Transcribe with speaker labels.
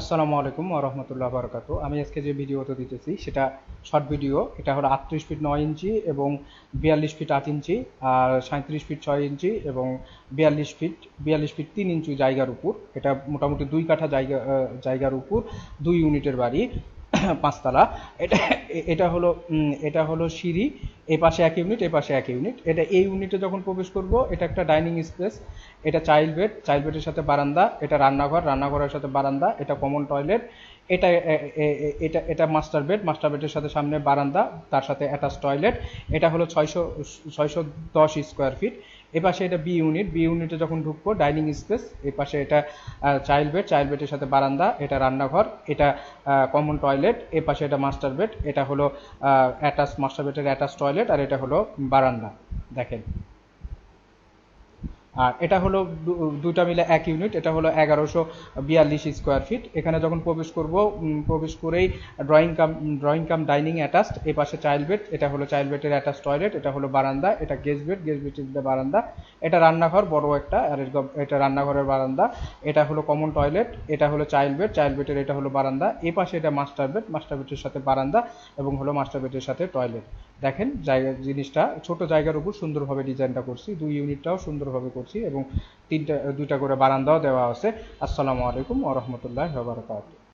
Speaker 1: আসসালামু আলাইকুম রহমতুল্লাহ বারকাত আমি আজকে যে ভিডিওটা দিতেছি, সেটা শর্ট ভিডিও। এটা হলো আটত্রিশ ফিট নয় ইঞ্চি এবং বিয়াল্লিশ ফিট আট ইঞ্চি আর সাঁত্রিশ ফিট ছয় ইঞ্চি এবং বিয়াল্লিশ ফিট বিয়াল্লিশ ফিট তিন ইঞ্চি জায়গার উপর। এটা মোটামুটি দুই কাঠা জায়গা জায়গার উপর, দুই ইউনিটের বাড়ি। পাঁচতলা। এটা এটা হলো এটা হলো সিঁড়ি, এ পাশে এক ইউনিট, এ পাশে এক ইউনিট। এটা এই ইউনিটে যখন প্রবেশ করব, এটা একটা ডাইনিং স্পেস। এটা চাইল্ড বেড, চাইল্ড বেডের সাথে বারান্দা, এটা রান্নাঘর, রান্নাঘরের সাথে বারান্দা, এটা কমন টয়লেট। এটা এটা এটা মাস্টার বেড, মাস্টার বেডের সাথে সামনে বারান্দা, তার সাথে অ্যাটাচ টয়লেট। এটা হলো ছয়শো ছয়শো দশ স্কোয়ার ফিট। এ পাশে এটা বি ইউনিট বি ইউনিটে যখন ঢুকবো ডাইনিং স্পেস এ পাশে এটা চাইল্ড বেড চাইল্ড বেডের সাথে বারান্দা, এটা রান্নাঘর, এটা কমন টয়লেট এ পাশে এটা মাস্টার বেড এটা হলো অ্যাটাচ মাস্টার বেডের অ্যাটাচ টয়লেট আর এটা হলো বারান্দা। দেখেন। আর এটা হলো দুটা মিলে এক ইউনিট এটা হলো এগারোশো বিয়াল্লিশ স্কোয়ার ফিট এখানে যখন প্রবেশ করব প্রবেশ করেই drawing cum drawing cum dining attached এ পাশে চাইল্ড বেড এটা হলো চাইল্ড বেডের অ্যাটাচ টয়লেট এটা হলো বারান্দা, এটা গেস্ট বেড গেস্ট বেডের বারান্দা। এটা রান্নাঘর, বড় একটা, আর এটা রান্নাঘরের বারান্দা। এটা হলো কমন টয়লেট এটা হলো চাইল্ড বেড চাইল্ড বেডের এটা হলো বারান্দা। এ পাশে এটা মাস্টার বেড মাস্টার বেডের সাথে বারান্দা এবং হলো মাস্টার বেডের সাথে টয়লেট দেখেন, জায়গা, জিনিসটা ছোট জায়গার উপর সুন্দরভাবে ডিজাইনটা করছি। দুই ইউনিটটাও সুন্দরভাবে করছি এবং তিনটা, দুইটা করে বারান্দাও দেওয়া আছে। আসসালামু আলাইকুম ওয়া রাহমাতুল্লাহি ওয়া বারাকাতুহু।